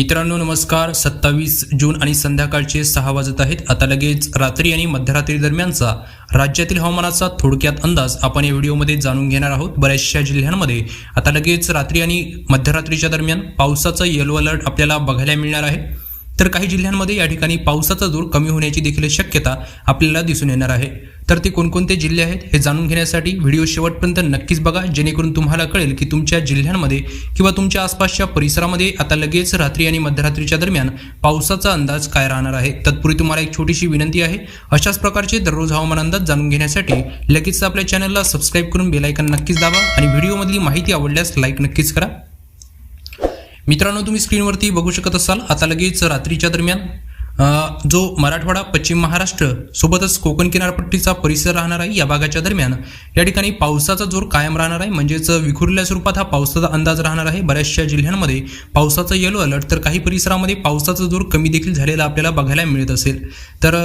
मित्रांनो नमस्कार. सत्तावीस जून आणि संध्याकाळचे सहा वाजत आहेत. आता लगेच रात्री आणि मध्यरात्री दरम्यानचा राज्यातील हवामानाचा थोडक्यात अंदाज आपण या व्हिडिओमध्ये जाणून घेणार आहोत. बऱ्याचशा जिल्ह्यांमध्ये आता लगेच रात्री आणि मध्यरात्रीच्या दरम्यान पावसाचा येलो अलर्ट आपल्याला बघायला मिळणार आहे. तर काही जिल्ह्यांमध्ये या ठिकाणी पावसाचा जोर कमी होण्याची देखील शक्यता आपल्याला दिसून येणार आहे. तर ते कोणकोणते जिल्हे आहेत हे जाणून घेण्यासाठी व्हिडिओ शेवटपर्यंत नक्कीच बघा जेणेकरून तुम्हाला कळेल की तुमच्या जिल्ह्यांमध्ये किंवा तुमच्या आसपासच्या परिसरामध्ये आता लगेच रात्री आणि मध्यरात्रीच्या दरम्यान पावसाचा अंदाज काय राहणार आहे? तत्पूर्वी तुम्हाला एक छोटीशी विनंती आहे. अशाच प्रकारचे दररोज हवामान अंदाज जाणून घेण्यासाठी लगेच आपल्या चॅनलला सबस्क्राईब करून बेलायकन नक्कीच दाबा आणि व्हिडिओमधली माहिती आवडल्यास लाईक नक्कीच करा. मित्रांनो तुम्ही स्क्रीनवरती बघू शकत असाल आता लगेच रात्रीच्या दरम्यान जो मराठवाडा पश्चिम महाराष्ट्र सोबतच कोकण किनारपट्टीचा परिसर राहणार आहे या भागाच्या दरम्यान. या ठिकाणी पावसाचा जोर कायम राहणार आहे म्हणजेच विखुरल्या स्वरूपात हा पावसाचा अंदाज राहणार आहे. बऱ्याचशा जिल्ह्यांमध्ये पावसाचा येलो अलर्ट तर काही परिसरामध्ये पावसाचा जोर कमी देखील झालेला आपल्याला बघायला मिळत असेल. तर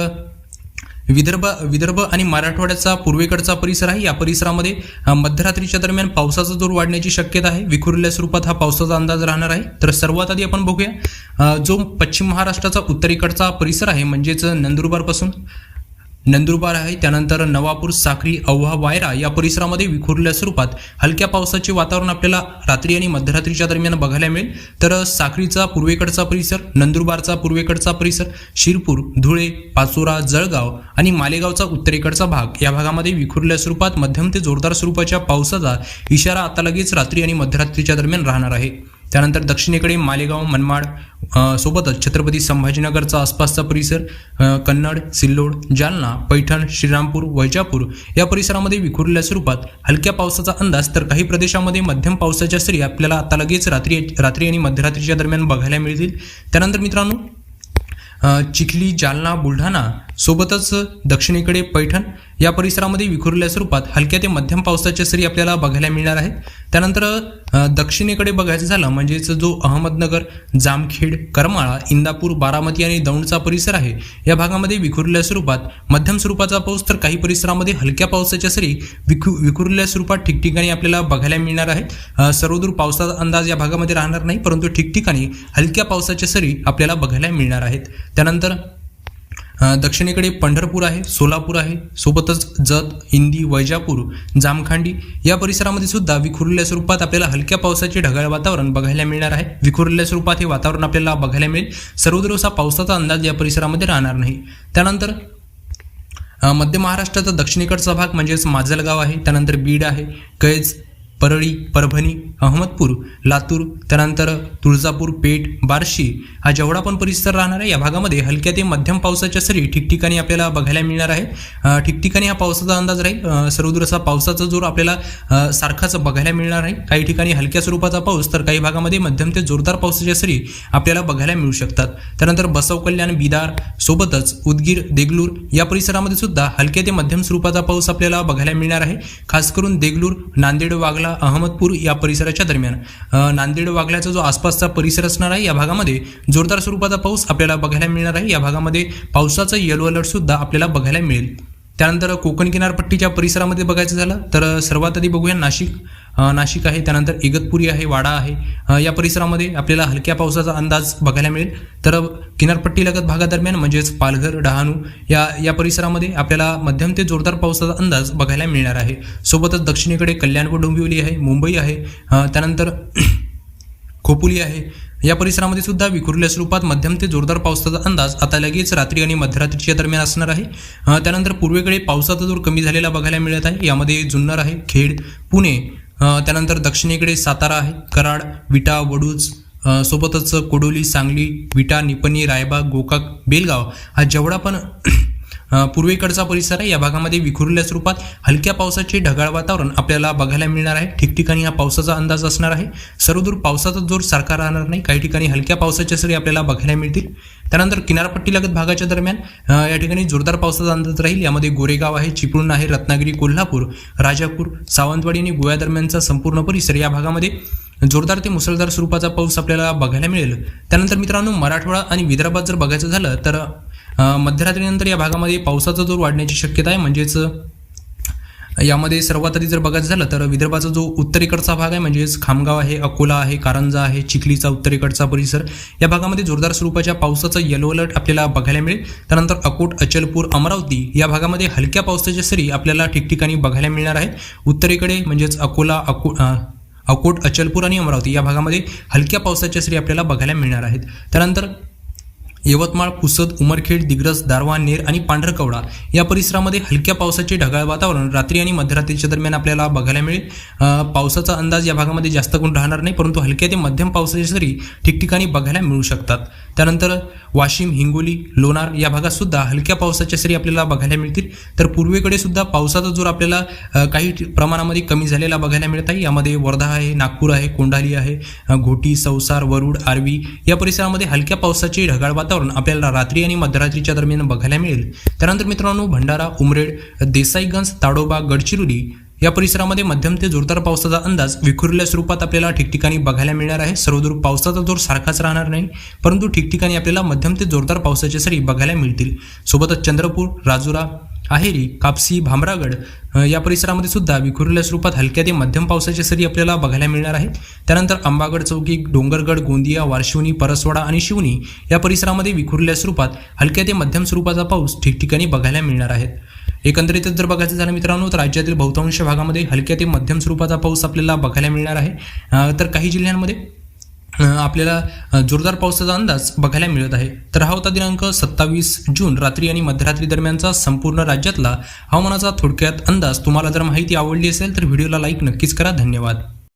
विदर्भ विदर्भ आणि मराठवाड्याचा पूर्वेकडचा परिसर आहे. या परिसरामध्ये मध्यरात्रीच्या दरम्यान पावसाचा जोर वाढण्याची शक्यता आहे. विखुरल्या स्वरूपात हा पावसाचा अंदाज राहणार आहे. तर सर्वात आधी आपण बघूया जो पश्चिम महाराष्ट्राचा उत्तरेकडचा परिसर आहे म्हणजेच नंदुरबारपासून. नंदुरबार आहे. त्यानंतर नवापूर साक्री औहा वायरा या परिसरामध्ये विखुरल्या स्वरूपात हलक्या पावसाचे वातावरण आपल्याला रात्री आणि मध्यरात्रीच्या दरम्यान बघायला मिळेल. तर साक्रीचा पूर्वेकडचा परिसर नंदुरबारचा पूर्वेकडचा परिसर शिरपूर धुळे पाचोरा जळगाव आणि मालेगावचा उत्तरेकडचा भाग या भागामध्ये विखुरल्या स्वरूपात मध्यम ते जोरदार स्वरूपाच्या पावसाचा इशारा आता लगेच रात्री आणि मध्यरात्रीच्या दरम्यान राहणार आहे. त्यानंतर दक्षिणेकडे मालेगाव मनमाड सोबतच छत्रपती संभाजीनगरचा आसपासचा परिसर कन्नड सिल्लोड जालना पैठण श्रीरामपूर वैजापूर या परिसरामध्ये विखुरलेल्या स्वरूपात हलक्या पावसाचा अंदाज तर काही प्रदेशामध्ये मध्यम पावसाच्या सरी आपल्याला आता लगेच रात्री रात्री आणि मध्यरात्रीच्या दरम्यान बघायला मिळतील. त्यानंतर मित्रांनो चिखली जालना बुलढाणा सोबतच दक्षिणेकडे पैठण या परिसरामध्ये विखुरल्या स्वरूपात हलक्या ते मध्यम पावसाच्या सरी आपल्याला बघायला मिळणार आहेत. त्यानंतर दक्षिणेकडे बघायचं झालं म्हणजेच जो अहमदनगर जामखेड करमाळा इंदापूर बारामती आणि दौंडचा परिसर आहे या भागामध्ये विखुरल्या स्वरूपात मध्यम स्वरूपाचा पाऊस तर काही परिसरामध्ये हलक्या पावसाच्या सरी विखु विखुरल्या स्वरूपात ठिकठिकाणी आपल्याला बघायला मिळणार आहेत. सर्वदूर पावसाचा अंदाज या भागामध्ये राहणार नाही परंतु ठिकठिकाणी हलक्या पावसाच्या सरी आपल्याला बघायला मिळणार आहेत. त्यानंतर दक्षिणेकडे पंढरपूर आहे सोलापूर आहे सोबतच जत हिंदी वैजापूर जामखांडी या परिसरामध्ये सुद्धा विखुरलेल्या स्वरूपात आपल्याला हलक्या पावसाचे ढगाळ वातावरण बघायला मिळणार आहे. विखुरलेल्या स्वरूपात हे वातावरण आपल्याला बघायला मिळेल. सर्वदूर असा पावसाचा अंदाज या परिसरामध्ये राहणार नाही. त्यानंतर मध्य महाराष्ट्राचा दक्षिणेकडचा भाग म्हणजेच माजलगाव आहे. त्यानंतर बीड आहे कैज परळी परभणी अहमदपूर लातूर त्यानंतर तुळजापूर पेठ बार्शी हा जेवढा पण परिसर राहणार आहे या भागामध्ये हलक्या ते मध्यम पावसाच्या सरी ठिकठिकाणी आपल्याला बघायला मिळणार आहे. ठिकठिकाणी हा पावसाचा अंदाज राहील. सर्वदूर असा पावसाचा जोर आपल्याला सारखाच बघायला मिळणार आहे. काही ठिकाणी हलक्या स्वरूपाचा पाऊस तर काही भागामध्ये मध्यम ते जोरदार पावसाच्या सरी आपल्याला बघायला मिळू शकतात. त्यानंतर बसव कल्याण बिदार सोबतच उदगीर देगलूर या परिसरामध्ये सुद्धा हलक्या ते मध्यम स्वरूपाचा पाऊस आपल्याला बघायला मिळणार आहे. खास करून देगलूर नांदेड वागला अहमदपूर या परिसराच्या दरम्यान. नांदेड वागल्याचा जो आसपासचा परिसर असणार आहे या भागामध्ये जोरदार स्वरूपाचा पाऊस आपल्याला बघायला मिळणार आहे. या भागामध्ये पावसाचं येलो अलर्टसुद्धा आपल्याला बघायला मिळेल. त्यानंतर कोकण किनारपट्टीच्या परिसरामध्ये बघायचं झालं तर सर्वात आधी बघूया नाशिक. नाशिक आहे त्यानंतर इगतपुरी आहे वाडा आहे. या परिसरामध्ये आपल्याला हलक्या पावसाचा अंदाज बघायला मिळेल. तर किनारपट्टीलगत भागादरम्यान म्हणजेच पालघर डहाणू या या परिसरामध्ये आपल्याला मध्यम ते जोरदार पावसाचा अंदाज बघायला मिळणार आहे. सोबतच दक्षिणेकडे कल्याण व डोंबिवली आहे मुंबई आहे. त्यानंतर खोपुली आहे. या परिसरामध्ये सुद्धा विखुरल्या स्वरूपात मध्यम ते जोरदार पावसाचा अंदाज आता लगेच रात्री आणि मध्यरात्रीच्या दरम्यान असणार आहे. त्यानंतर पूर्वेकडे पावसाचा जोर कमी झालेला बघायला मिळत आहे. यामध्ये जुन्नर आहे खेड पुणे त्यानंतर दक्षिणेकडे सातारा आहे कराड विटा वडूज सोबतच कोडोली सांगली विटा निपणी रायबाग गोकाक बेलगाव हा जेवढा पण पूर्वेकडचा परिसर आहे. या भागामध्ये विखुरलेल्या स्वरूपात हलक्या पावसाचे ढगाळ वातावरण आपल्याला बघायला मिळणार आहे. ठिकठिकाणी हा पावसाचा अंदाज असणार आहे. सर्वदूर पावसाचा जोर सारखा राहणार नाही. काही ठिकाणी हलक्या पावसाच्या सरी आपल्याला बघायला मिळतील. त्यानंतर किनारपट्टीलगत भागाच्या दरम्यान या ठिकाणी जोरदार पावसाचा अंदाज राहील. यामध्ये गोरेगाव आहे चिपळूण आहे रत्नागिरी कोल्हापूर राजापूर सावंतवाडी आणि गोव्या दरम्यानचा संपूर्ण परिसर या भागामध्ये जोरदार ते मुसळधार स्वरूपाचा पाऊस आपल्याला बघायला मिळेल. त्यानंतर मित्रांनो मराठवाडा आणि विदर्भात जर बघायचं झालं तर मध्यरात्रीनंतर या भागामध्ये पावसाचा जोर वाढण्याची शक्यता आहे. म्हणजेच यामध्ये सर्वात आधी जर बघायचं झालं तर विदर्भाचा जो उत्तरेकडचा भाग आहे म्हणजेच खामगाव आहे अकोला आहे कारंजा आहे चिखलीचा उत्तरेकडचा परिसर या भागामध्ये जोरदार स्वरूपाच्या पावसाचा येलो अलर्ट आपल्याला बघायला मिळेल. त्यानंतर अकोट अचलपूर अमरावती या भागामध्ये हलक्या पावसाच्या सरी आपल्याला ठिकठिकाणी बघायला मिळणार आहेत. उत्तरेकडे म्हणजेच अकोला अको अकोट अचलपूर आणि अमरावती या भागामध्ये हलक्या पावसाच्या सरी आपल्याला बघायला मिळणार आहेत. त्यानंतर यवतमाळ पुसद उमरखेड दिग्रस दारवा नेर आणि पांढरकवडा या परिसरामध्ये हलक्या पावसाचे ढगाळ वातावरण रात्री आणि मध्यरात्रीच्या दरम्यान आपल्याला बघायला मिळेल. पावसाचा अंदाज या भागामध्ये जास्त कोण राहणार नाही परंतु हलक्या ते मध्यम पावसाचे सरी ठिकठिकाणी बघायला मिळू शकतात. त्यानंतर वाशिम हिंगोली लोणार या भागात सुद्धा हलक्या पावसाच्या सरी आपल्याला बघायला मिळतील. तर पूर्वेकडे सुद्धा पावसाचा जोर आपल्याला काही प्रमाणामध्ये कमी झालेला बघायला मिळत आहे. यामध्ये वर्धा आहे नागपूर आहे कोंढाली आहे घोटी संसार वरुड आर्वी या परिसरामध्ये हलक्या पावसाचे ढगाळ वातावरण आपल्याला रात्री आणि मध्यरात्रीच्या दरम्यान बघायला मिळेल. त्यानंतर मित्रांनो भंडारा उमरेड देसाईगंज ताडोबा गडचिरोली या परिसरामध्ये मध्यम ते जोरदार पावसाचा अंदाज विखुरल्या स्वरूपात आपल्याला ठिकठिकाणी बघायला मिळणार आहे. सर्वदूर पावसाचा जोर सारखाच राहणार नाही परंतु ठिकठिकाणी आपल्याला मध्यम ते जोरदार पावसाच्या सरी बघायला मिळतील. सोबतच चंद्रपूर राजुरा अहेरी कापसी भामरागड या परिसरामध्ये सुद्धा विखुरलेल्या स्वरूपात हलक्या ते मध्यम पावसाच्या सरी आपल्याला बघायला मिळणार आहेत. त्यानंतर आंबागड चौकी डोंगरगड गोंदिया वारशिवनी परसवाडा आणि शिवनी या परिसरामध्ये विखुरलेल्या स्वरूपात हलक्या ते मध्यम स्वरूपाचा पाऊस ठिकठिकाणी बघायला मिळणार आहेत एकंदरीतच जर बघायचं झालं मित्रांनो तर राज्यातील बहुतांश भागामध्ये हलक्या ते मध्यम स्वरूपाचा पाऊस आपल्याला बघायला मिळणार आहे. तर काही जिल्ह्यांमध्ये आपल्याला जोरदार पावसाचा अंदाज बघायला मिळत आहे. तर हा होता दिनांक सत्तावीस जून रात्री आणि मध्यरात्री दरम्यानचा संपूर्ण राज्यातला हवामानाचा थोडक्यात अंदाज. तुम्हाला जर माहिती आवडली असेल तर व्हिडिओला लाईक नक्कीच करा. धन्यवाद.